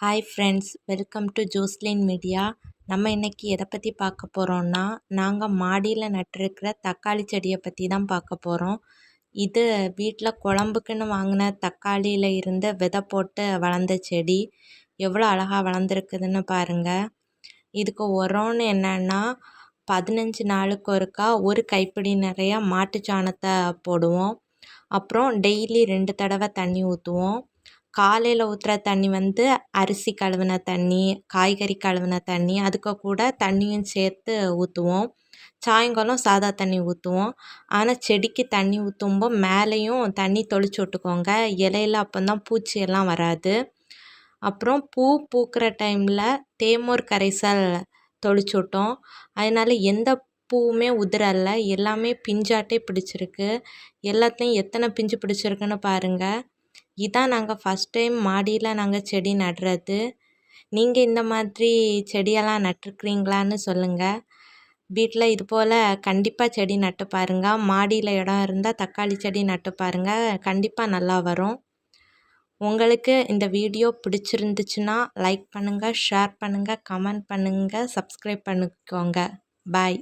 Hi friends welcome to Joslin media நம்ம இன்றைக்கி எதை பற்றி பார்க்க போகிறோன்னா நாங்கள் மாடியில் நட்டிருக்கிற தக்காளி செடியை பற்றி தான் பார்க்க போகிறோம் இது வீட்டில் குழம்புக்குன்னு வாங்கின தக்காளியில் இருந்து விதை போட்டு வளர்ந்த செடி. எவ்வளோ அழகாக வளர்ந்துருக்குதுன்னு பாருங்கள் இதுக்கு உரம்னு என்னென்னா பதினஞ்சு நாளுக்கு ஒருக்கா ஒரு கைப்பிடி நிறையா மாட்டு சாணத்தை போடுவோம். அப்புறம் டெய்லி ரெண்டு தடவை தண்ணி ஊற்றுவோம் காலையில் ஊற்றுற தண்ணி வந்து அரிசி கழுவின தண்ணி காய்கறி கழுவின தண்ணி அதுக்கு கூட தண்ணியும் சேர்த்து ஊற்றுவோம் சாயங்காலம் சாதா தண்ணி ஊற்றுவோம் ஆனால் செடிக்கு தண்ணி ஊற்றும்போது மேலேயும் தண்ணி தொளிச்சு விட்டுக்கோங்க. இலையில அப்போந்தான் பூச்சி எல்லாம் வராது. அப்புறம் பூ பூக்கிற டைமில் தேமூர் கரைசல் தொளிச்சு விட்டோம். அதனால் எந்த பூவுமே உதிரலை. எல்லாமே பிஞ்சாட்டே பிடிச்சிருக்கு. எல்லாத்துலேயும் எத்தனை பிஞ்சு பிடிச்சிருக்குன்னு பாருங்கள் இதான் நாங்கள் ஃபஸ்ட் டைம் மாடியில் நாங்கள் செடி நடுறது. நீங்கள் இந்த மாதிரி செடியெல்லாம் நட்டிருக்கிறீங்களான்னு சொல்லுங்கள் வீட்டில் இது போல் கண்டிப்பாக செடி நட்டு பாருங்கள் மாடியில் இடம் இருந்தால் தக்காளி செடி நட்டு பாருங்கள் கண்டிப்பாக நல்லா வரும். உங்களுக்கு இந்த வீடியோ பிடிச்சிருந்துச்சுன்னா லைக் பண்ணுங்கள் ஷேர் பண்ணுங்கள் கமெண்ட் பண்ணுங்கள் சப்ஸ்கிரைப் பண்ணிக்கோங்க. பாய்